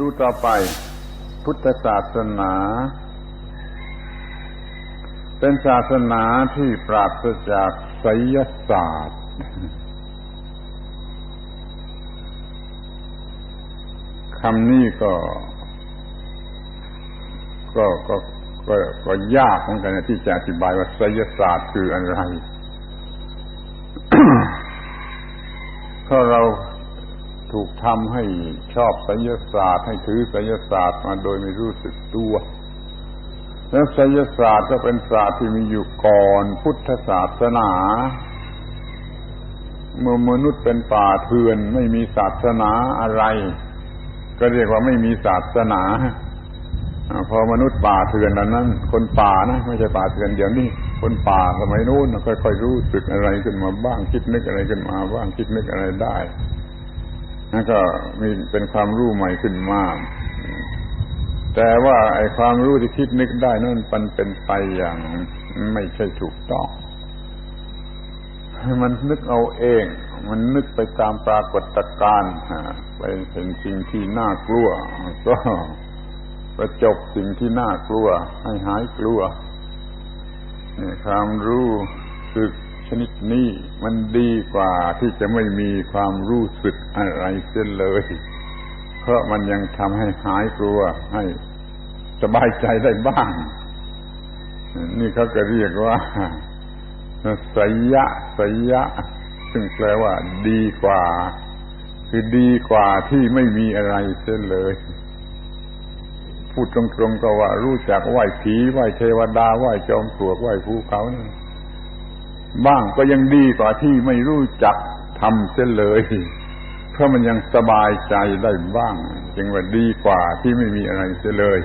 ดูต่อไป พุทธศาสนา เป็นศาสนาที่ปราศจากไสยศาสตร์ คำนี้ก็ ก็ก็ก็ก็ยากเหมือนกันที่จะอธิบายว่าไสยศาสตร์คืออะไรเพราะเรา ถูกทำให้ชอบไสยศาสตร์ให้ถือไสยศาสตร์มาโดยไม่รู้สึกตัวแล้วไสยศาสตร์ก็เป็นศาสตร์ที่มีอยู่ก่อนพุทธศาสนา เมื่อมนุษย์เป็นป่าเถื่อน ไม่มีศาสนาอะไร ก็เรียกว่าไม่มีศาสนาอาพอมนุษย์ป่าเถื่อนนั้น คนป่านะไม่ใช่ป่าเถื่อนเดี๋ยวนี้คนป่าสมัยนู้นค่อยๆรู้สึกอะไรขึ้นมาบ้างคิดนึกอะไรขึ้นมาบ้างคิดนึกอะไรได้ นั่นก็มีเป็นความรู้ใหม่ขึ้นมาก แต่ว่าไอ้ความรู้ที่คิดนึกได้นั่นมันเป็นไปอย่างไม่ใช่ถูกต้อง มันนึกเอาเอง มันนึกไปตามปรากฏการณ์ไปเห็นสิ่งที่น่ากลัว ก็ประจบสิ่งที่น่ากลัว ให้หายกลัวนี่ความรู้สึก ชนิดนี้ มันดีกว่าที่จะไม่มีความรู้สึกอะไรเสียเลย เพราะมันยังทำให้หายกลัว ให้สบายใจได้บ้าง นี่เขาก็เรียกว่าสยะสยะ ซึ่งแปลว่า ดีกว่า คือดีกว่าที่ไม่มีอะไรเสียเลย พูดตรงๆก็ว่ารู้จักไหว้ผีไหว้เทวดาไหว้จอมปลวกไหว้ภูเขานี่ บ้างก็ยังดีกว่าที่ไม่รู้จักทำเสียเลย เพราะมันยังสบายใจได้บ้าง จึงว่าดีกว่าที่ไม่มีอะไรเสียเลย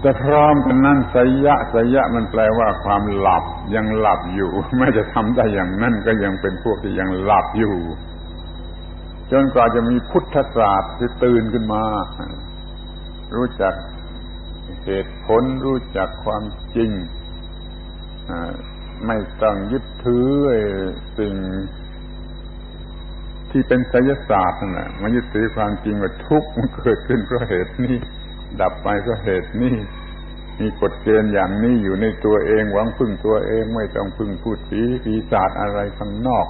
แต่พร้อมกันนั้นสยะสยะมันแปลว่าความหลับยังหลับอยู่แม้จะทำได้อย่างนั้นก็ยังเป็นพวกที่ยังหลับอยู่ จนกว่าจะมีพุทธศาสตร์ที่ตื่นขึ้นมา รู้จักเหตุผลรู้จักความจริง ไม่ต้องยึดถือสิ่ง ที่เป็นไสยศาสตร์นะมายึดถือความจริงว่าทุกข์มันเกิดขึ้นเพราะเหตุนี้ ดับไปเพราะเหตุนี้มีกฎเกณฑ์อย่างนี้อยู่ในตัวเองหวังพึ่งตัวเองไม่ต้องพึ่งพูดผีปีศาจอะไรข้างนอก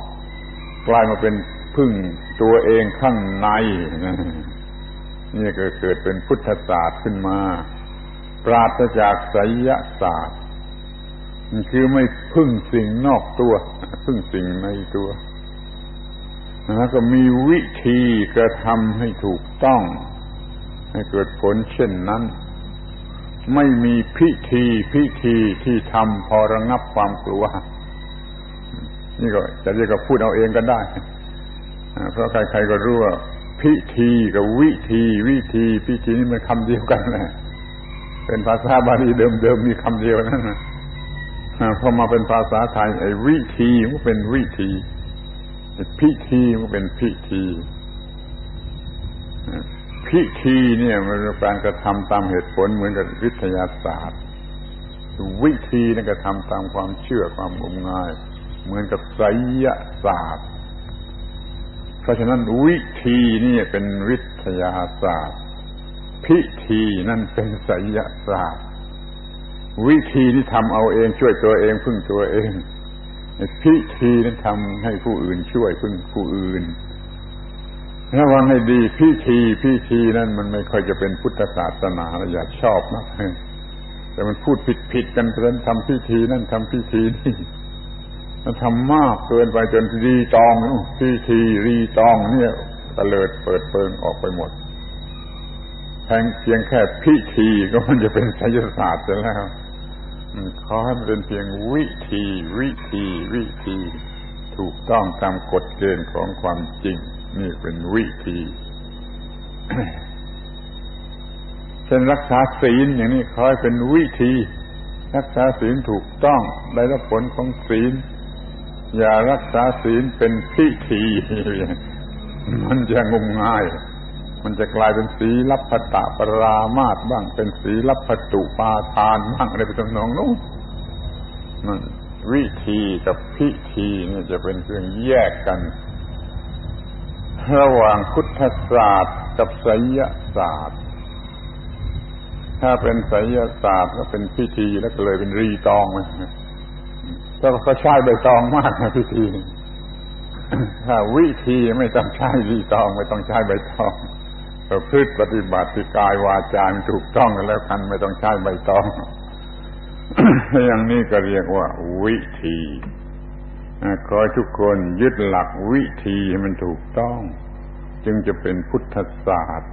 กลายมาเป็นพึ่งตัวเองข้างในนี่ก็เกิดเป็นพุทธศาสตร์ขึ้นมา ปราศจากไสยศาสตร์ คือไม่พึ่งสิ่งนอกตัว พึ่งสิ่งในตัวแล้วก็มีวิธีกระทำให้ถูกต้อง ให้เกิดผลเช่นนั้น ไม่มีพิธีพิธีที่ทำพอระงับความกลัว นี่ก็จะเรียกว่าพูดเอาเองก็ได้ เพราะใครๆก็รู้ว่าพิธีกับวิธี วิธีพิธีนี่มันคำเดียวกันนะเป็นภาษาบาลีเดิมๆมีคำเดียวนั่นนะ พอมาเป็นภาษาไทยไอ้วิธีมันเป็นวิธีพิธีมันเป็นพิธีพิธีเนี่ยมันเป็นการกระทำตามเหตุผลเหมือนกับวิทยาศาสตร์ วิธีนั่นกระทำตามความเชื่อความงมงาย เหมือนกับไสยศาสตร์ เพราะฉะนั้นวิธีนี่เป็นวิทยาศาสตร์ พิธีนั่นเป็นไสยศาสตร์ วิธีที่ทำเอาเองช่วยตัวเองพึ่งตัวเองพิธีนั้นทำให้ผู้อื่นช่วยพึ่งผู้อื่นระวังให้ดีพิธีพิธีนั้นมันไม่ค่อยจะเป็นพุทธศาสนาอย่าชอบนะแต่มันพูดผิดผิดกันเพราะนั้นทำพิธีนั่นทำพิธีนี่มันทำมากเกินไปจนรีตองพิธีรีตองเนี่ยตะเลิดเปิดเปิงออกไปหมดแงเพียงแค่พิธีก็มันจะเป็นไสยศาสตร์แล้ว ขอให้มันเป็นเพียงวิธีวิธีวิธี ถูกต้องตามกฎเกณฑ์ของความจริง นี่เป็นวิธีเช่นรักษาศีลอย่างนี้ขอให้เป็นวิธี รักษาศีลถูกต้องได้รับผลของศีล อย่ารักษาศีลเป็นพิธีมันจะงมงาย มันจะกลายเป็นสีลับพตะปรามาตบ้าง เป็นสีลับพตุปาทานบ้างอะไรไปทำนองนู้นมันวิธีกับพิธีนี่จะเป็นเครื่องแยกกัน ระหว่างพุทธศาสตร์กับไสยศาสตร์ ถ้าเป็นไสยศาสตร์ก็เป็นพิธีแล้วก็เลยเป็นรีตองเลยถ้าเขาใช้ใบตองมากนะพิธีถ้าวิธีไม่ต้องใช้รีตองไม่ต้องใช้ใบตอง ประพฤติปฏิบัติกายวาจาถูกต้องกันแล้วกันไม่ต้องใช้ใบตอง อย่างนี้ก็เรียกว่า วิธีขอทุกคนยึดหลักวิธีให้มันถูกต้อง จึงจะเป็นพุทธศาสตร์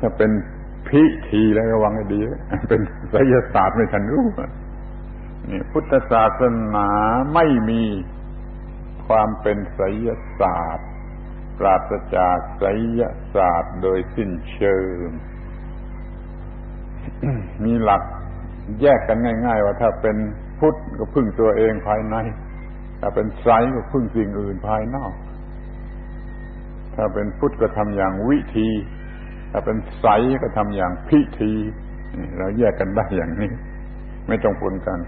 ถ้าเป็นพิธีแล้วระวังให้ดี เป็นไสยศาสตร์ไม่ทันรู้นี่พุทธศาสนาไม่มีความเป็นไสยศาสตร์ ปราศจากไสยศาสตร์โดยสิ้นเชิง มีหลักแยกกันง่าย ๆ ว่าถ้าเป็นพุทธก็พึ่งตัวเองภายใน ถ้าเป็นไสก็พึ่งสิ่งอื่นภายนอก ถ้าเป็นพุทธก็ทำอย่างวิธี ถ้าเป็นไสก็ทำอย่างพิธี เราแยกกันได้อย่างนี้ ไม่ต้องปนกัน